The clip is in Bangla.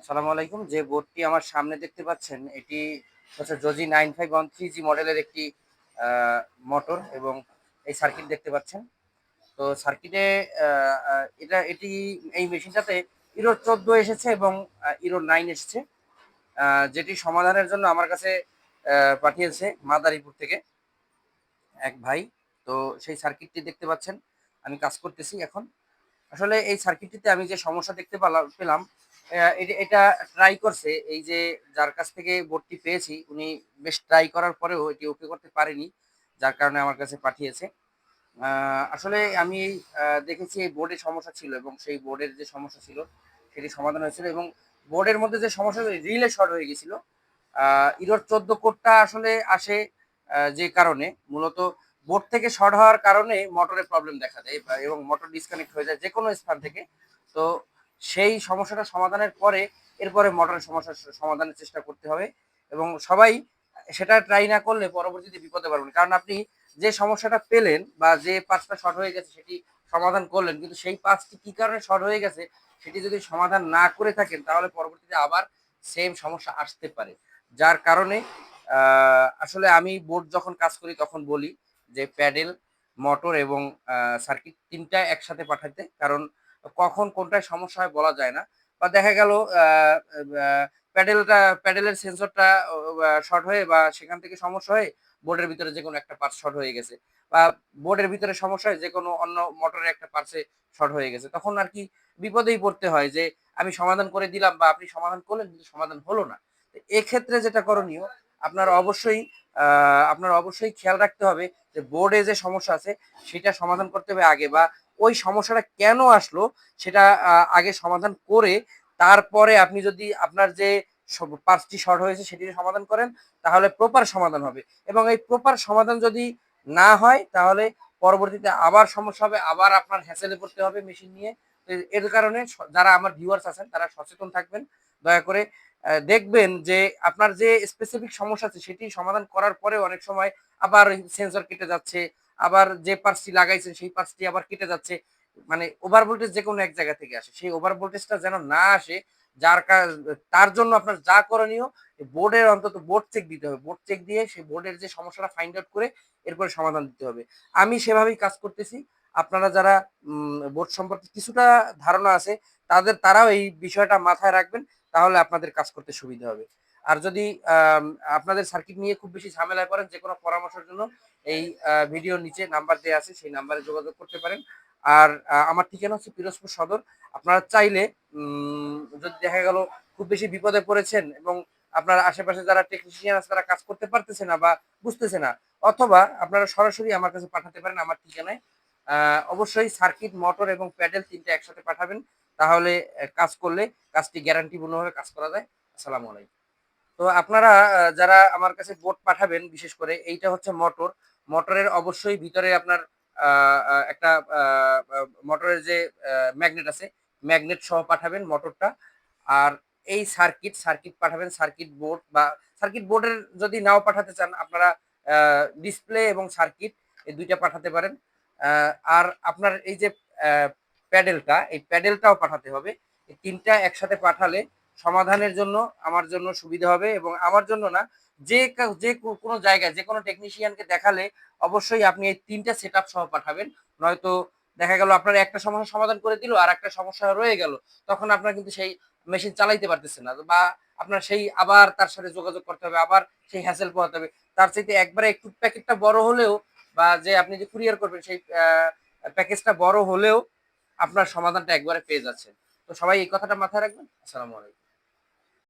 আসসালামু আলাইকুম। যে বোর্ডটি আমার সামনে দেখতে পাচ্ছেন, এটি হচ্ছে জজি nine five one three G মডেলের একটি মোটর এবং এই সার্কিট দেখতে পাচ্ছেন। তো সার্কিটে এটা, এটি, এই মেশিনটাতে ইরো চোদ্দ এসেছে এবং ইরো নাইন এসেছে। যেটি সমাধানের জন্য আমার কাছে পাঠিয়েছে মাদারীপুর থেকে এক ভাই। তো সেই সার্কিটটি দেখতে পাচ্ছেন। আমি কাজ করতেছি এখন। আসলে এই সার্কিটটিতে আমি যে সমস্যা দেখতে পেলাম এটা- ট্রাই করছে। এই যে যার কাছ থেকে বোর্ডটি পেয়েছি, উনি বেশ ট্রাই করার পরেও এটি ওকে করতে পারেনি, যার কারণে আমার কাছে পাঠিয়েছে। আসলে আমি দেখেছি এই বোর্ডের সমস্যা ছিল এবং সেই বোর্ডের যে সমস্যা ছিল, সেটি সমাধান হয়েছিল এবং বোর্ডের মধ্যে যে সমস্যা রিলে শর্ট হয়ে গেছিল। ইরোর চোদ্দ কোডটা আসলে আসে যে কারণে। মূলত বোর্ড থেকে শর্ট হওয়ার কারণে মোটরের প্রবলেম দেখা দেয় এবং মোটর ডিসকানেক্ট হয়ে যায় যে কোনো স্থান থেকে। তো সেই সমস্যাটা সমাধানের পরে এরপরে মোটরের সমস্যার সমাধানের চেষ্টা করতে হবে এবং সবাই সেটা ট্রাই না করলে পরবর্তীতে বিপদে পারবেন কারণ আপনি যে সমস্যাটা পেলেন বা যে পাঁচটা শর্ট হয়ে গেছে সেটি সমাধান করলেন, কিন্তু সেই পাঁচটি কি কারণে শর্ট হয়ে গেছে সেটি যদি সমাধান না করে থাকেন, তাহলে পরবর্তীতে আবার সেম সমস্যা আসতে পারে। যার কারণে আসলে আমি বোর্ড যখন কাজ করি তখন বলি যে প্যাডেল মোটর এবং সার্কিট তিনটা একসাথে পাঠাতে কারণ কখন কোনটায় সমস্যা হয় বলা যায় না। বা দেখা গেল প্যাডেলটা, প্যাডেলের সেন্সরটা শর্ট হয়ে বা সেখান থেকে সমস্যা হয়ে বোর্ডের ভিতরে যে কোনো একটা পার্ট শর্ট হয়ে গেছে বা বোর্ডের ভিতরে সমস্যা হয় যে কোনো অন্য মোটরের একটা পার্টসে শর্ট হয়ে গেছে, তখন আর কি বিপদেই পড়তে হয় যে আমি সমাধান করে দিলাম বা আপনি সমাধান করলেন কিন্তু সমাধান হলো না। এক্ষেত্রে যেটা করণীয়, আপনার অবশ্যই আপনার অবশ্যই খেয়াল রাখতে হবে যে বোর্ডে যে সমস্যা আছে সেটা সমাধান করতে হবে আগে বা ওই সমস্যাটা কেন আসলো সেটা আগে সমাধান করে তারপরে আপনি যদি আপনার যে পাঁচটি শর্ট হয়েছে সেটি সমাধান করেন, তাহলে প্রপার সমাধান হবে। এবং এই প্রপার সমাধান যদি না হয়, তাহলে পরবর্তীতে আবার সমস্যা হবে, আবার আপনার হ্যাসেলে পড়তে হবে মেশিন নিয়ে। এর কারণে যারা আমার ভিউয়ার্স আছেন, তারা সচেতন থাকবেন। দয়া করে দেখবেন যে আপনার যে স্পেসিফিক সমস্যা আছে, সেটি সমাধান করার পরে অনেক সময় আবার সেন্সর কেটে যাচ্ছে আবার যে পার্সটি লাগাইছেন, সেই পার্সটি আবার কেটে যাচ্ছে। মানে ওভার ভোল্টেজ যে কোনো এক জায়গা থেকে আসে। সেই ওভার ভোল্টেজটা যেন না আসে, যার তার জন্য আপনার যা করণীয় বোর্ডের অন্তত বোর্ড চেক দিতে হবে। বোর্ড চেক দিয়ে সেই বোর্ডের যে সমস্যাটা ফাইন্ড আউট করে এরপরে সমাধান দিতে হবে। আমি সেভাবেই কাজ করতেছি। আপনারা যারা বোর্ড সম্পর্কে কিছুটা ধারণা আছে, তাদের, তারাও এই বিষয়টা মাথায় রাখবেন, তাহলে আপনাদের কাজ করতে সুবিধা হবে। আর যদি আপনাদের সার্কিট নিয়ে খুব বেশি ঝামেলায় পড়েন যে কোনো পরামর্শের জন্য এই ভিডিওর নিচে নাম্বার দেওয়া আছে, সেই নাম্বারে যোগাযোগ করতে পারেন। আর আমার ঠিকানা হচ্ছে পিরোজপুর সদর। আপনারা চাইলে যদি দেখা গেল খুব বেশি বিপদে পড়েছেন এবং আপনার আশেপাশে যারা টেকনিশিয়ান আছে, তারা কাজ করতে পারতেছে না বা বুঝতেছে না, অথবা আপনারা সরাসরি আমার কাছে পাঠাতে পারেন আমার ঠিকানায়। অবশ্যই সার্কিট, মোটর এবং প্যাডেল তিনটা একসাথে পাঠাবেন। তাহলে কাজ করলে, কাজটি গ্যারান্টিপূর্ণভাবে কাজ করা যায়। আসসালামু আলাইকুম। তো আপনারা যারা আমার কাছে বোর্ড পাঠাবেন, বিশেষ করে এইটা হচ্ছে মোটর মোটরের অবশ্যই ভিতরে আপনার একটা মোটরের যে ম্যাগনেট আছে ম্যাগনেট সহ পাঠাবেন মোটরটা আর এই সার্কিট সার্কিট পাঠাবেন সার্কিট বোর্ড বা সার্কিট বোর্ডের যদি নাও পাঠাতে চান, আপনারা ডিসপ্লে এবং সার্কিট এই দুইটা পাঠাতে পারেন। আর আপনার এই যে প্যাডেলটা এই প্যাডেলটাও পাঠাতে হবে। এই তিনটা একসাথে পাঠালে সমাধানের জন্য, আমার জন্য সুবিধা হবে এবং আমার জন্য না, যে যে কোনো জায়গায়, যে কোনো টেকনিশিয়ানকে দেখালে অবশ্যই আপনি এই তিনটা সেট সহ পাঠাবেন। নয়তো দেখা গেল আপনার একটা সমস্যা সমাধান করে দিল, আর একটা সমস্যা রয়ে গেল, তখন আপনার কিন্তু সেই মেশিন চালাইতে পারতেছে না বা আপনার সেই আবার তার সাথে যোগাযোগ করতে হবে, আবার সেই হ্যাসেল পোহাতে হবে। তার চাইতে একবারে একটু প্যাকেটটা বড় হলেও বা যে আপনি যে কুরিয়ার করবেন সেই প্যাকেজটা বড় হলেও আপনার সমাধানটা একবারে পেয়ে যাচ্ছেন। তো সবাই এই কথাটা মাথায় রাখবেন? আসসালামু আলাইকুম।